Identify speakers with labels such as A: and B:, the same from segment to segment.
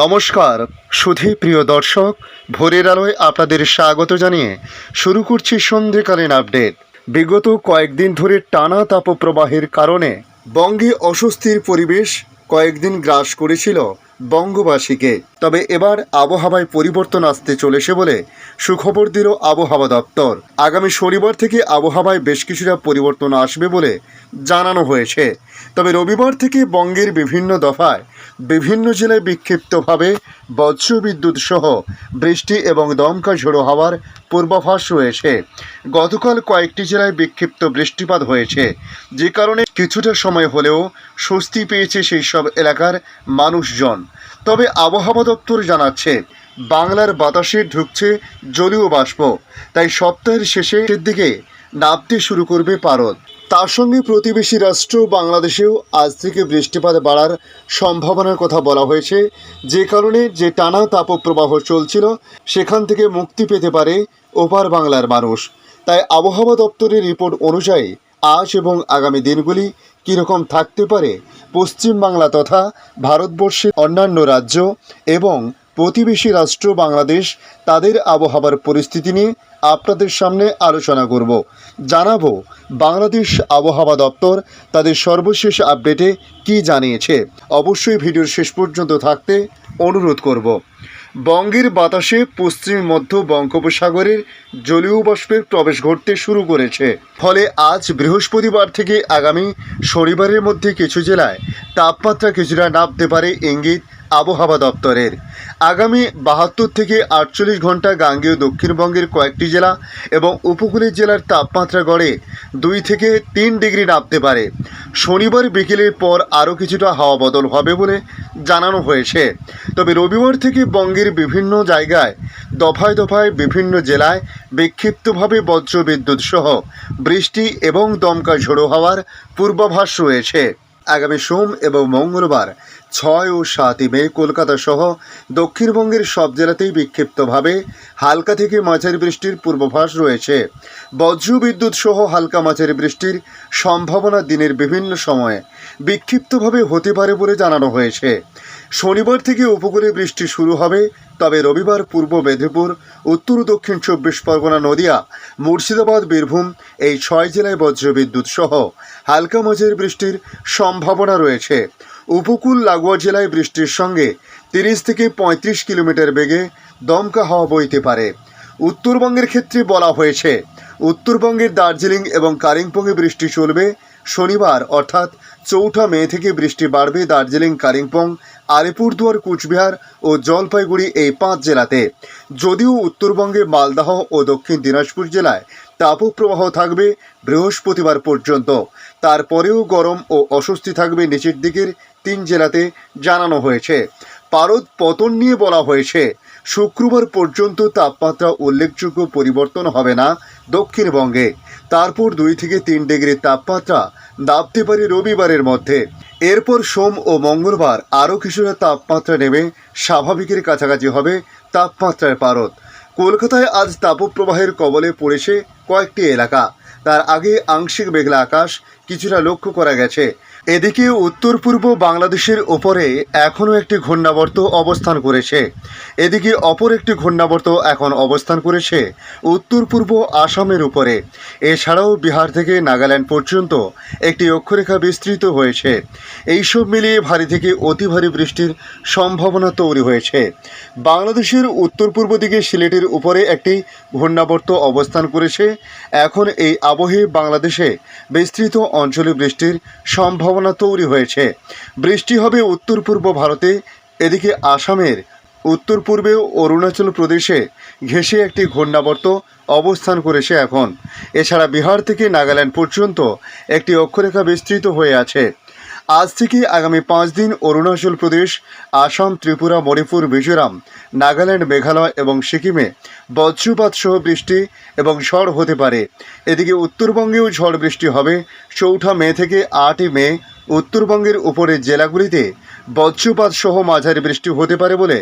A: নমস্কার, সুধী প্রিয় দর্শক, ভোরের আলোয় আপনাদের স্বাগত জানিয়ে শুরু করছি সন্ধেকালীন আপডেট। বিগত কয়েকদিন ধরে টানা তাপপ্রবাহের কারণে বঙ্গে অস্বস্তির পরিবেশ কয়েকদিন গ্রাস করেছিল বঙ্গবাসীকে। তবে এবার আবহাওয়ায় পরিবর্তন আসতে চলেছে বলে সুখবর দিল আবহাওয়া দপ্তর। আগামী শনিবার থেকে আবহাওয়ায় বেশ কিছুটা পরিবর্তন আসবে বলে জানানো হয়েছে। তবে রবিবার থেকে বঙ্গের বিভিন্ন দফায় বিভিন্ন জেলায় বিক্ষিপ্তভাবে বজ্রবিদ্যুৎ সহ বৃষ্টি এবং দমকা ঝোড়ো হওয়ার পূর্বাভাস রয়েছে। গতকাল কয়েকটি জেলায় বিক্ষিপ্ত বৃষ্টিপাত হয়েছে। যে কারণে কিছুটা সময় হলেও স্বস্তি পেয়েছে সেই সব এলাকার মানুষজন। তবে আবহাওয়া দপ্তর জানাচ্ছে, বাংলার বাতাসে ঢুকছে জলীয় বাষ্প। তাই সপ্তাহের শেষের দিকে নামতে শুরু করবে পারদ। তার সঙ্গে প্রতিবেশী রাষ্ট্র বাংলাদেশেও আজ থেকে বৃষ্টিপাত বাড়ার সম্ভাবনার কথা বলা হয়েছে। যে কারণে যে টানা তাপপ্রবাহ চলছিল, সেখান থেকে মুক্তি পেতে পারে ওপার বাংলার মানুষ। তাই আবহাওয়া দপ্তরের রিপোর্ট অনুযায়ী আজ এবং আগামী দিনগুলি কীরকম থাকতে পারে পশ্চিম বাংলা তথা ভারতবর্ষের অন্যান্য রাজ্য এবং প্রতিবেশী রাষ্ট্র বাংলাদেশ তাদের আবহাওয়ার পরিস্থিতি নিয়ে আপনাদের সামনে আলোচনা করব। জানাব, বাংলাদেশ আবহাওয়া দপ্তর তাদের সর্বশেষ আপডেটে কি জানিয়েছে। অবশ্যই ভিডিওর শেষ পর্যন্ত থাকতে অনুরোধ করব। বঙ্গের বাতাসে পশ্চিম মধ্য বঙ্গোপসাগরের জলীয় বাষ্পের প্রবেশ ঘটতে শুরু করেছে। ফলে আজ বৃহস্পতিবার থেকে আগামী শনিবারের মধ্যে কিছু জেলায় তাপমাত্রা কিছুটা নামতে পারে, ইঙ্গিত আবহাওয়া দপ্তরের। আগামী বাহাত্তর থেকে আটচল্লিশ ঘণ্টা গাঙ্গেয় দক্ষিণবঙ্গের কয়েকটি জেলা এবং উপকূলের জেলার তাপমাত্রা গড়ে দুই থেকে তিন ডিগ্রি নামতে পারে। শনিবার বিকেলের পর আরও কিছুটা হাওয়া বদল হবে বলে জানানো হয়েছে। তবে রবিবার থেকে বঙ্গের বিভিন্ন জায়গায় দফায় দফায় বিভিন্ন জেলায় বিক্ষিপ্তভাবে বজ্রবিদ্যুৎ সহ বৃষ্টি এবং দমকা ঝোড়ো হওয়ার পূর্বাভাস রয়েছে। আগামী সোম এবং মঙ্গলবার ছয় ও সাতই মে কলকাতা সহ দক্ষিণবঙ্গের সব জেলাতেই বিক্ষিপ্তভাবে হালকা থেকে মাঝারি বৃষ্টির পূর্বাভাস রয়েছে। বজ্রবিদ্যুৎ সহ হালকা মাঝারি বৃষ্টির সম্ভাবনা দিনের বিভিন্ন সময়ে বিক্ষিপ্তভাবে হতে পারে বলে জানানো হয়েছে। শনিবার থেকে উপকূলে বৃষ্টি শুরু হবে, তবে রবিবার পূর্ব মেদিনীপুর, উত্তর দক্ষিণ চব্বিশ পরগনা, নদিয়া, মুর্শিদাবাদ, বীরভূম এই ছয় জেলায় বজ্রবিদ্যুৎ সহ হালকা মাঝারি বৃষ্টির সম্ভাবনা রয়েছে। উপকূল লাগোয়া জেলায় বৃষ্টির সঙ্গে তিরিশ থেকে পঁয়ত্রিশ কিলোমিটার বেগে দমকা হাওয়া বইতে পারে। উত্তরবঙ্গের ক্ষেত্রে বলা হয়েছে, উত্তরবঙ্গের দার্জিলিং এবং কালিম্পংয়ে বৃষ্টি চলবে শনিবার, অর্থাৎ চৌঠা মে থেকে বৃষ্টি বাড়বে দার্জিলিং, কালিম্পং, আলিপুরদুয়ার, কুচবিহার ও জলপাইগুড়ি এই পাঁচ জেলাতে। যদিও উত্তরবঙ্গে মালদাহ ও দক্ষিণ দিনাজপুর জেলায় তাপপ্রবাহ থাকবে বৃহস্পতিবার পর্যন্ত। তারপরেও গরম ও অস্বস্তি থাকবে নিচের দিকের তিন জেলাতে জানানো হয়েছে। পারদ পতন নিয়ে বলা হয়েছে, শুক্রবার পর্যন্ত তাপমাত্রা উল্লেখযোগ্য পরিবর্তন হবে না দক্ষিণবঙ্গে। তারপর দুই থেকে তিন ডিগ্রি তাপমাত্রা নামতে পারে রবিবারের মধ্যে। এরপর সোম ও মঙ্গলবার আরও কিছুটা তাপমাত্রা নেমে স্বাভাবিকের কাছাকাছি হবে তাপমাত্রার পারদ। কলকাতায় আজ তাপপ্রবাহের কবলে পড়েছে কয়েকটি এলাকা। তার আগে আংশিক মেঘলা আকাশ কিছুটা লক্ষ্য করা গেছে। এদিকে উত্তর পূর্ব বাংলাদেশের ওপরে এখনও একটি ঘূর্ণাবর্ত অবস্থান করেছে। এদিকে অপর একটি ঘূর্ণাবর্ত এখন অবস্থান করেছে উত্তর পূর্ব আসামের উপরে। এছাড়াও বিহার থেকে নাগাল্যান্ড পর্যন্ত একটি অক্ষরেখা বিস্তৃত হয়েছে। এইসব মিলিয়ে ভারী থেকে অতি ভারী বৃষ্টির সম্ভাবনা তৈরি হয়েছে। বাংলাদেশের উত্তর পূর্ব দিকে সিলেটের উপরে একটি ঘূর্ণাবর্ত অবস্থান করেছে। এখন এই আবহে বাংলাদেশে বিস্তৃত অঞ্চলে বৃষ্টির সম্ভাবনা তৈরি হয়েছে। বৃষ্টি হবে উত্তর পূর্ব ভারতে, এদিকে আসামের উত্তর পূর্বে অরুণাচল প্রদেশে ঘেঁষে একটি ঘূর্ণাবর্ত অবস্থান করেছে এখন। এছাড়া বিহার থেকে নাগাল্যান্ড পর্যন্ত একটি অক্ষরেখা বিস্তৃত হয়ে আছে। আজ থেকে আগামী পাঁচ দিন অরুণাচল প্রদেশ, আসাম, ত্রিপুরা, মণিপুর, মিজোরাম, নাগাল্যান্ড, মেঘালয় এবং সিকিমে বজ্রপাত সহ বৃষ্টি এবং ঝড় হতে পারে। এদিকে উত্তরবঙ্গেও ঝড় বৃষ্টি হবে। চৌঠা মে থেকে আটই মে উত্তরবঙ্গের উপরের জেলাগুলিতে বজ্রপাত সহ মাঝারি বৃষ্টি হতে পারে বলে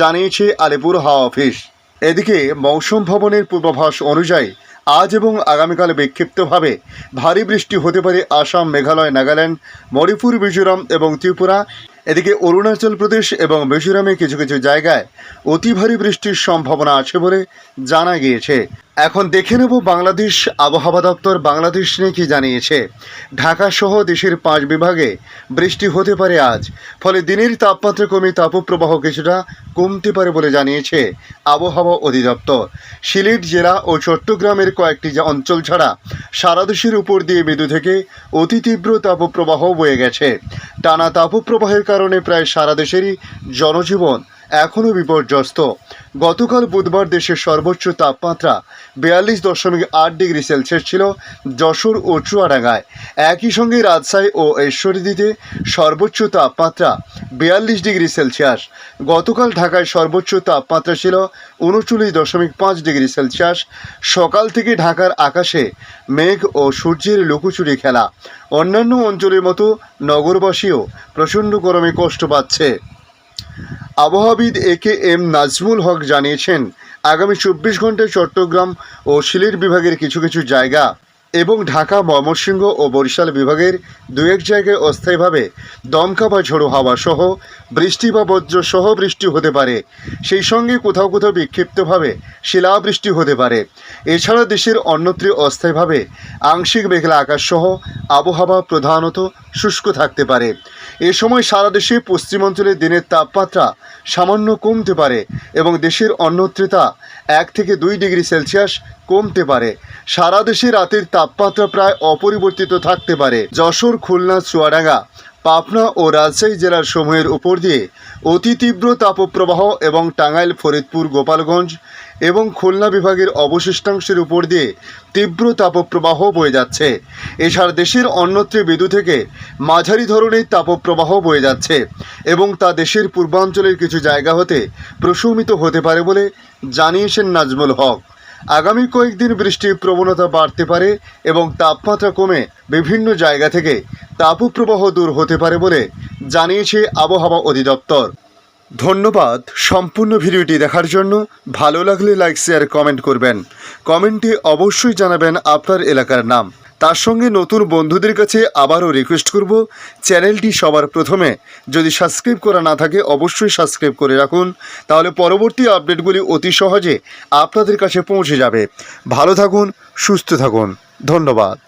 A: জানিয়েছে আলিপুর হাওয়া অফিস। এদিকে মৌসুম ভবনের পূর্বাভাস অনুযায়ী আজ এবং আগামীকাল বিক্ষিপ্তভাবে ভারী বৃষ্টি হতে পারে আসাম, মেঘালয়, নাগাল্যান্ড, মণিপুর, মিজোরাম এবং ত্রিপুরা। এদিকে অরুণাচল প্রদেশ এবং মিজোরামে কিছু কিছু জায়গায় অতি ভারী বৃষ্টির সম্ভাবনা আছে বলে জানা গিয়েছে। এখন দেখে নেব বাংলাদেশ আবহাওয়া দপ্তর বাংলাদেশ নিয়ে কি জানিয়েছে। ঢাকা সহ দেশের পাঁচ বিভাগে বৃষ্টি হতে পারে আজ, ফলে দিনের তাপমাত্রা কমে তাপপ্রবাহ কিছুটা কমতে পারে বলে জানিয়েছে আবহাওয়া অধিদপ্তর। সিলেট জেলা ও চট্টগ্রামের কয়েকটি অঞ্চল ছাড়া সারা দেশের উপর দিয়ে মৃদু থেকে অতি তীব্র তাপপ্রবাহ বয়ে গেছে। টানা তাপপ্রবাহের কারণে প্রায় সারা দেশেরই জনজীবন এখনও বিপর্যস্ত। গতকাল বুধবার দেশের সর্বোচ্চ তাপমাত্রা বিয়াল্লিশ দশমিক আট ডিগ্রি সেলসিয়াস ছিল যশোর ও চুয়াডাঙ্গায়। একই সঙ্গে রাজশাহী ও ঈশ্বরদীতে সর্বোচ্চ তাপমাত্রা বিয়াল্লিশ ডিগ্রি সেলসিয়াস। গতকাল ঢাকায় সর্বোচ্চ তাপমাত্রা ছিল উনচল্লিশ দশমিক পাঁচ ডিগ্রি সেলসিয়াস। সকাল থেকে ঢাকার আকাশে মেঘ ও সূর্যের লুকোচুরি খেলা। অন্যান্য অঞ্চলের মতো নগরবাসীও প্রচণ্ড গরমে কষ্ট পাচ্ছে। আবহাওয়াবিদ এ কে এম নাজমুল হক জানিয়েছেন, আগামী চব্বিশ ঘন্টায় চট্টগ্রাম ও সিলেট বিভাগের কিছু কিছু জায়গা এবং ঢাকা, ময়মনসিংহ ও বরিশাল বিভাগের দু এক জায়গায় অস্থায়ীভাবে দমকা বা ঝোড়ো হাওয়া সহ বৃষ্টি বা বজ্র সহ বৃষ্টি হতে পারে। সেই সঙ্গে কোথাও কোথাও বিক্ষিপ্তভাবে শিলাবৃষ্টি হতে পারে। এছাড়া দেশের অন্যত্র অস্থায়ীভাবে আংশিক মেঘলা আকাশ সহ আবহাওয়া প্রধানত শুষ্ক থাকতে পারে। এ সময় সারা দেশে পশ্চিমাঞ্চলে দিনের তাপমাত্রা সামান্য কমতে পারে এবং দেশের অন্যত্রে তা এক থেকে দুই ডিগ্রি সেলসিয়াস কমতে পারে। সারা দেশে রাতের তাপমাত্রা প্রায় অপরিবর্তিত থাকতে পারে। যশোর, খুলনা, চুয়াডাঙ্গা, পাবনা ও রাজশাহী জেলার সমূহের উপর দিয়ে অতি তীব্র তাপপ্রবাহ এবং টাঙ্গাইল, ফরিদপুর, গোপালগঞ্জ এবং খুলনা বিভাগের অবশিষ্টাংশের উপর দিয়ে তীব্র তাপপ্রবাহ বয়ে যাচ্ছে। এছাড়া দেশের অন্যত্রে বিদু থেকে মাঝারি ধরনের তাপপ্রবাহ বয়ে যাচ্ছে এবং তা দেশের পূর্বাঞ্চলের কিছু জায়গা হতে প্রশমিত হতে পারে বলে জানিয়েছেন নাজমুল হক। আগামী কয়েকদিন বৃষ্টির প্রবণতা বাড়তে পারে এবং তাপমাত্রা কমে বিভিন্ন জায়গা থেকে তাপপ্রবাহ দূর হতে পারে বলে জানিয়েছে আবহাওয়া অধিদপ্তর। ধন্যবাদ সম্পূর্ণ ভিডিওটি দেখার জন্য। ভালো লাগলে লাইক, শেয়ার, কমেন্ট করবেন। কমেন্টে অবশ্যই জানাবেন আপনার এলাকার নাম। তার সঙ্গে নতুন বন্ধুদের কাছে আবারও রিকোয়েস্ট করব। চ্যানেলটি সবার প্রথমে। যদি সাবস্ক্রাইব করা না থাকে, অবশ্যই সাবস্ক্রাইব করে রাখুন। তাহলে পরবর্তী আপডেটগুলি অতি সহজে আপনাদের কাছে পৌঁছে যাবে। ভালো থাকুন, সুস্থ থাকুন। ধন্যবাদ।